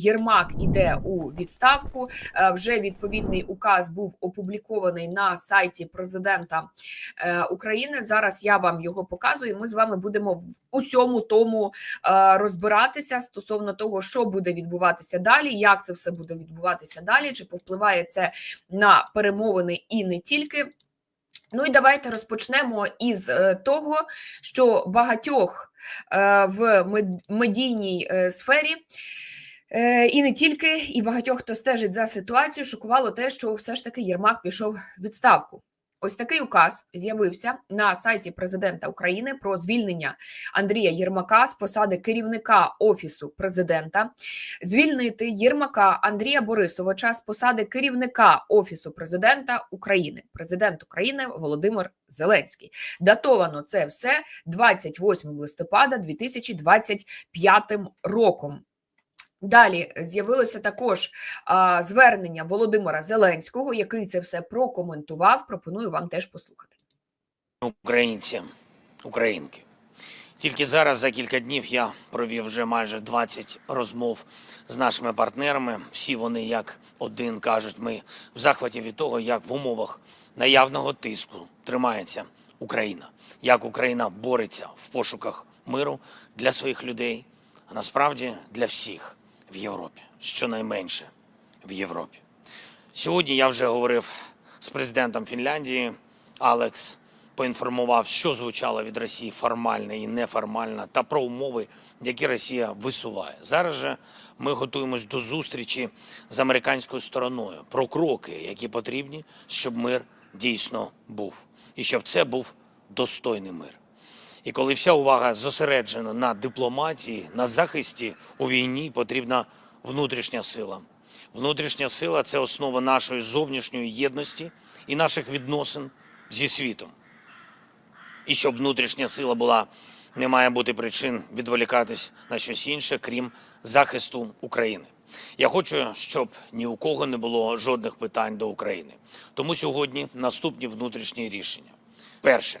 Єрмак іде у відставку. Е, Вже відповідний указ був опублікований на сайті президента е, України. Зараз я вам його показую. Ми з вами будемо в усьому тому е, розбиратися стосовно того, що буде відбуватися далі, як це все буде відбуватися далі, чи повпливає це на перемовини і не тільки. Ну і давайте розпочнемо із того, що багатьох в мед- медійній сфері. Е, І не тільки, і багатьох, хто стежить за ситуацією, шокувало те, що все ж таки Єрмак пішов в відставку. Ось такий указ з'явився на сайті президента України про звільнення Андрія Єрмака з посади керівника офісу президента, звільнити Єрмака Андрія Борисовича з посади керівника офісу президента України. Президент України Володимир Зеленський. Датовано це все 28 листопада 2025 роком. Далі з'явилося також а, звернення Володимира Зеленського, який це все прокоментував. Пропоную вам теж послухати. Українці, українки. Тільки зараз, за кілька днів, я провів вже майже 20 розмов з нашими партнерами. Всі вони, як один, кажуть, ми в захваті від того, як в умовах наявного тиску тримається Україна, як Україна бореться в пошуках миру для своїх людей, а насправді для всіх в Європі, щонайменше в Європі. Сьогодні я вже говорив з президентом Фінляндії Алекс поінформував, що звучало від Росії формально і неформально, та про умови, які Росія висуває. Зараз же ми готуємось до зустрічі з американською стороною про кроки, які потрібні, щоб мир дійсно був, і щоб це був достойний мир. І коли вся увага зосереджена на дипломатії, на захисті у війні, потрібна внутрішня сила. Внутрішня сила це основа нашої зовнішньої єдності і наших відносин зі світом. І щоб внутрішня сила була, не має бути причин відволікатись на щось інше, крім захисту України. Я хочу, щоб ні у кого не було жодних питань до України. Тому сьогодні наступні внутрішні рішення. Перше.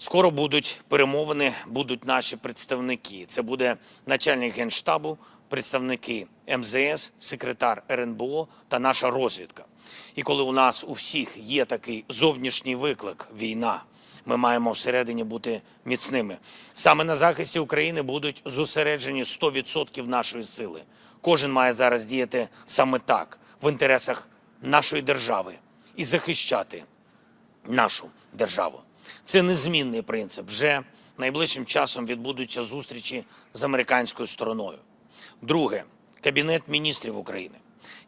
Скоро будуть перемовини, будуть наші представники. Це буде начальник генштабу, представники МЗС, секретар РНБО та наша розвідка. І коли у нас у всіх є такий зовнішній виклик війна, ми маємо всередині бути міцними. Саме на захисті України будуть зосереджені 100% нашої сили. Кожен має зараз діяти саме так, в інтересах нашої держави і захищати нашу державу. Це незмінний принцип. Вже найближчим часом відбудуться зустрічі з американською стороною. Друге Кабінет міністрів України.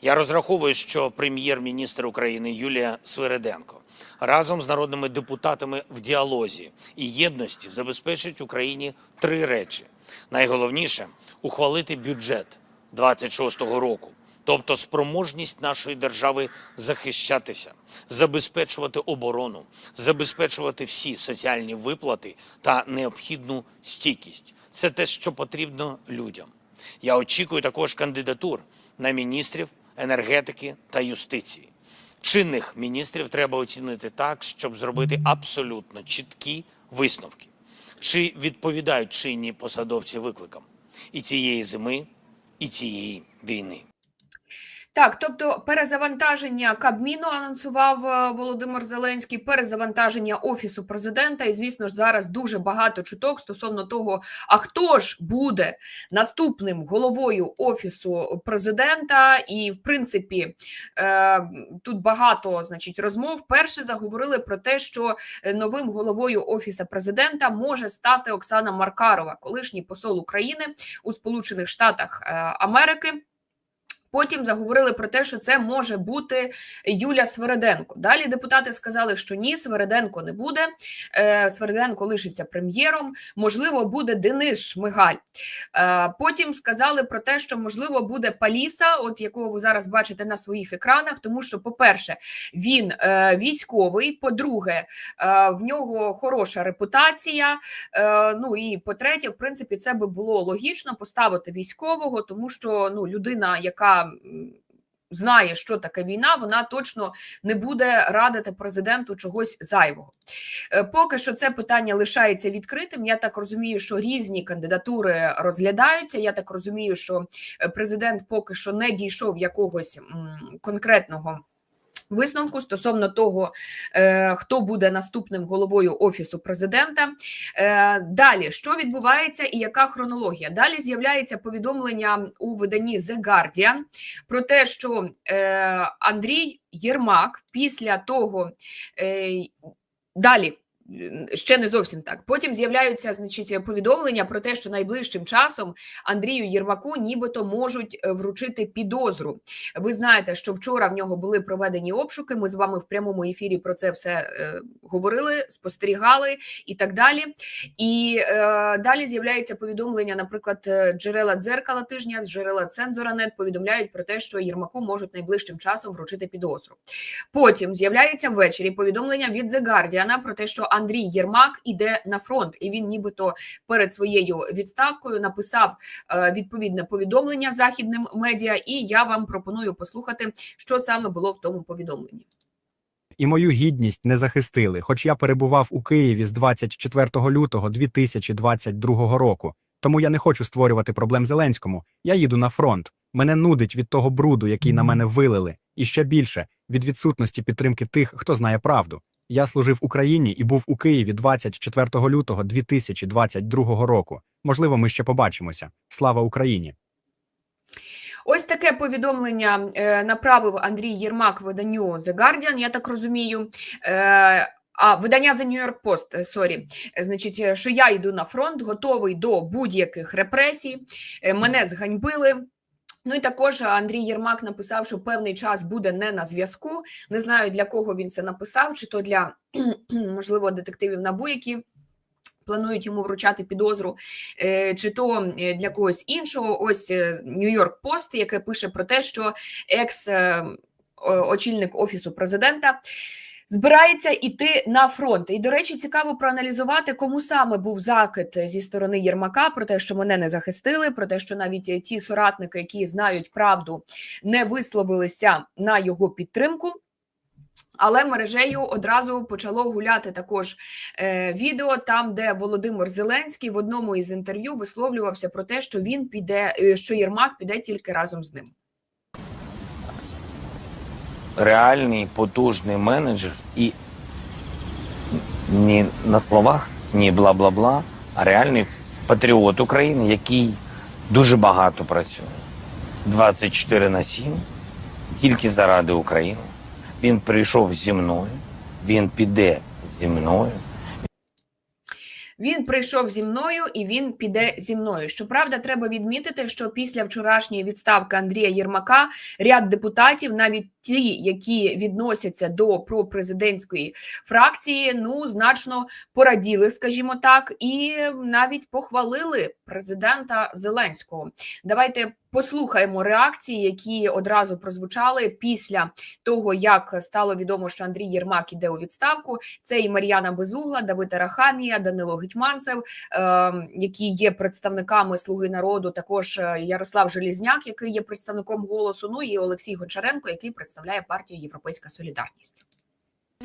Я розраховую, що прем'єр-міністр України Юлія Свириденко разом з народними депутатами в діалозі і єдності забезпечить Україні три речі: найголовніше ухвалити бюджет 26-го року тобто спроможність нашої держави захищатися, забезпечувати оборону, забезпечувати всі соціальні виплати та необхідну стійкість. Це те, що потрібно людям. Я очікую також кандидатур на міністрів енергетики та юстиції. Чинних міністрів треба оцінити так, щоб зробити абсолютно чіткі висновки, чи відповідають чинні посадовці викликам і цієї зими, і цієї війни. Так, тобто перезавантаження Кабміну анонсував е, Володимир Зеленський, перезавантаження офісу президента. І звісно ж, зараз дуже багато чуток стосовно того, а хто ж буде наступним головою офісу президента. І в принципі е, тут багато значить розмов. Перше заговорили про те, що е, новим головою офісу президента може стати Оксана Маркарова, колишній посол України у Сполучених Штатах Америки. Потім заговорили про те, що це може бути Юля Свереденко. Далі депутати сказали, що ні, Свереденко не буде. Е, Свереденко лишиться прем'єром. Можливо, буде Денис Шмигаль. Е, Потім сказали про те, що можливо буде Паліса, от якого ви зараз бачите на своїх екранах. Тому що, по-перше, він е, військовий. По-друге, в нього хороша репутація. Ну і по-третє, в принципі, це би було логічно поставити військового, тому що ну людина, яка знає, що таке війна, вона точно не буде радити президенту чогось зайвого. Е, Поки що це питання лишається відкритим. Я так розумію, що різні кандидатури розглядаються. Я так розумію, що е, президент поки що не дійшов якогось конкретного. Висновку стосовно того, е, хто буде наступним головою офісу президента. Е, далі що відбувається і яка хронологія? Далі з'являється повідомлення у виданні The Guardian про те, що е, Андрій Єрмак після того далі. Ще не зовсім так. Потім з'являються значить повідомлення про те, що найближчим часом Андрію Єрмаку нібито можуть е, вручити підозру. Ви знаєте, що вчора в нього були проведені обшуки. Ми з вами в прямому ефірі про це все е, говорили, спостерігали і так далі. І е, далі з'являється повідомлення, наприклад, е, джерела дзеркала тижня, джерела цензора нет повідомляють про те, що Єрмаку можуть найближчим часом вручити підозру. Потім з'являється ввечері повідомлення від The Guardian про те, що Андрій Єрмак іде на фронт, і він нібито перед своєю відставкою написав е, відповідне повідомлення західним медіа. І я вам пропоную послухати, що саме було в тому повідомленні. і мою гідність не захистили, хоч я перебував у Києві з 24 лютого 2022 року. Тому я не хочу створювати проблем Зеленському. Я їду на фронт. Мене нудить від того бруду, який на мене вилили, і ще більше від відсутності підтримки тих, хто знає правду. Я служив Україні і був у Києві 24 лютого 2022 року. Можливо, ми ще побачимося. Слава Україні! Ось таке повідомлення е, направив Андрій Єрмак виданню The Guardian, я так розумію. Е, а видання The Post, е, сорі, значить, е, що я йду на фронт, готовий до будь-яких репресій. Мене зганьбили. Ну і також Андрій Єрмак написав, що певний час буде не на зв'язку. Не знаю для кого він це написав, чи то для можливо детективів НАБУ, які планують йому вручати підозру, е, чи то е, для когось іншого. Ось Нью-Йорк Пост, яке пише про те, що екс е, очільник офісу президента. Збирається іти на фронт, і до речі, цікаво проаналізувати, кому саме був закид зі сторони Єрмака про те, що мене не захистили, про те, що навіть ті соратники, які знають правду, не висловилися на його підтримку. Але мережею одразу почало гуляти також е, відео, там, де Володимир Зеленський в одному із інтерв'ю висловлювався про те, що він піде, е, що Єрмак піде тільки разом з ним. Реальний потужний менеджер і не на словах, ні бла-бла-бла, а реальний патріот України, який дуже багато працює. 24 на 7, тільки заради України. Він прийшов зі мною, він піде зі мною. Він прийшов зі мною і він піде зі мною. Щоправда, треба відмітити, що після вчорашньої відставки Андрія Єрмака ряд депутатів, навіть ті, які відносяться до пропрезидентської фракції, ну значно пораділи, скажімо так, і навіть похвалили президента Зеленського. Давайте послухаємо реакції, які одразу прозвучали після того, як стало відомо, що Андрій Єрмак іде у відставку. Це і Мар'яна Безугла, Давид Арахамія, Данило Гетьманцев, е, які є представниками Слуги народу. Також е, Ярослав Желізняк, який є представником голосу. Ну і Олексій Гончаренко, який представляє партію Європейська Солідарність.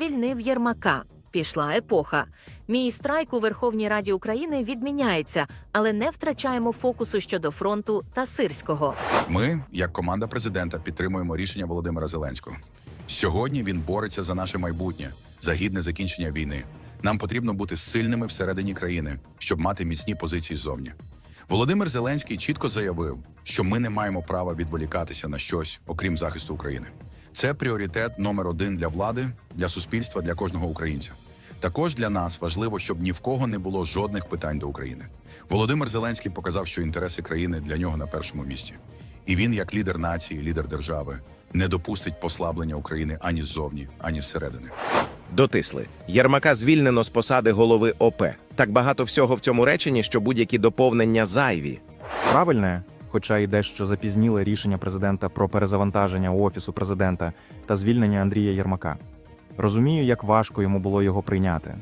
Звільнив Єрмака. Пішла епоха. Мій страйк у Верховній Раді України відміняється, але не втрачаємо фокусу щодо фронту та сирського. Ми, як команда президента, підтримуємо рішення Володимира Зеленського. Сьогодні він бореться за наше майбутнє, за гідне закінчення війни. Нам потрібно бути сильними всередині країни, щоб мати міцні позиції ззовні. Володимир Зеленський чітко заявив, що ми не маємо права відволікатися на щось, окрім захисту України. Це пріоритет номер один для влади, для суспільства, для кожного українця. Також для нас важливо, щоб ні в кого не було жодних питань до України. Володимир Зеленський показав, що інтереси країни для нього на першому місці. І він, як лідер нації, лідер держави, не допустить послаблення України ані ззовні, ані зсередини. Дотисли. Єрмака звільнено з посади голови ОП. Так багато всього в цьому реченні, що будь-які доповнення зайві. Правильне, хоча й дещо запізніле рішення президента про перезавантаження офісу президента та звільнення Андрія Єрмака. Розумію, як важко йому було його прийняти,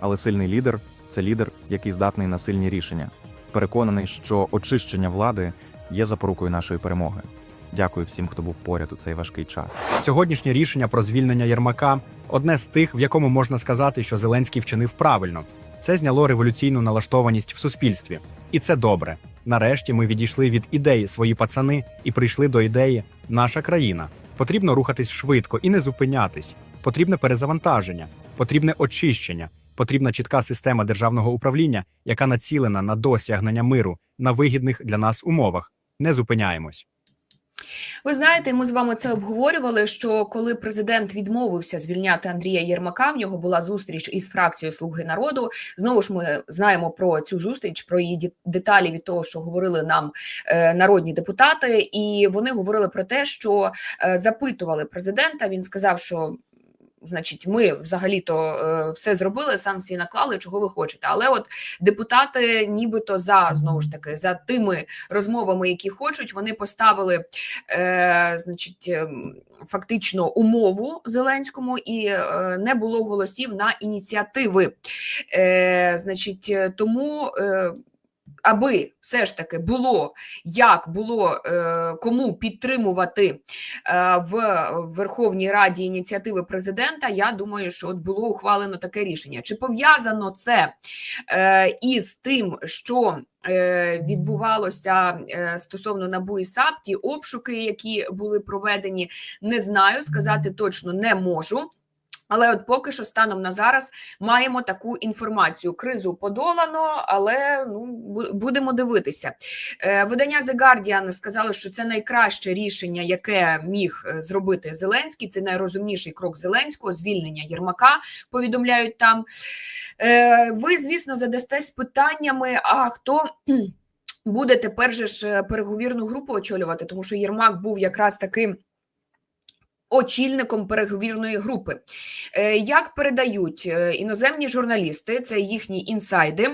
але сильний лідер це лідер, який здатний на сильні рішення. Переконаний, що очищення влади є запорукою нашої перемоги. Дякую всім, хто був поряд у цей важкий час. Сьогоднішнє рішення про звільнення Єрмака одне з тих, в якому можна сказати, що Зеленський вчинив правильно. Це зняло революційну налаштованість в суспільстві, і це добре. Нарешті ми відійшли від ідеї свої пацани і прийшли до ідеї наша країна. Потрібно рухатись швидко і не зупинятись. Потрібне перезавантаження, потрібне очищення, потрібна чітка система державного управління, яка націлена на досягнення миру на вигідних для нас умовах. Не зупиняємось. Ви знаєте, ми з вами це обговорювали. Що коли президент відмовився звільняти Андрія Єрмака, в нього була зустріч із фракцією Слуги народу. Знову ж ми знаємо про цю зустріч, про її деталі від того, що говорили нам е, народні депутати, і вони говорили про те, що е, запитували президента. Він сказав, що. Значить, ми взагалі-то е, все зробили, санкції наклали, чого ви хочете. Але от депутати, нібито за знову ж таки за тими розмовами, які хочуть, вони поставили е, значить, ем, фактично умову Зеленському, і е, не було голосів на ініціативи. Е, значить, е, тому. Е, Аби все ж таки було як було е, кому підтримувати е, в Верховній Раді ініціативи президента, я думаю, що от було ухвалено таке рішення. Чи пов'язано це е, із тим, що відбувалося стосовно НАБУ і САП, ті обшуки, які були проведені, не знаю, сказати точно не можу. Але от поки що станом на зараз маємо таку інформацію. Кризу подолано, але ну будемо дивитися. Е, Видання The Guardian сказало, що це найкраще рішення, яке міг е, зробити Зеленський. Це найрозумніший крок Зеленського, звільнення Єрмака. Повідомляють там. Е, Ви, звісно, задастесь питаннями: а хто буде тепер же ж переговірну групу очолювати, тому що Єрмак був якраз таким. Очільником переговірної групи, Е, як передають е, іноземні журналісти, це їхні інсайди.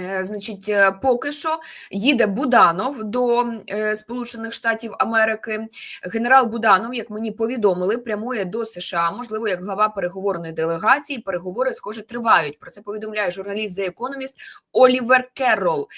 Е, Значить, поки що їде Буданов до Сполучених Штатів Америки. Генерал Буданов, як мені повідомили, прямує до США. Можливо, як глава переговорної делегації. Переговори, схоже, тривають. Про це повідомляє журналіст The Economist Олівер Керрол.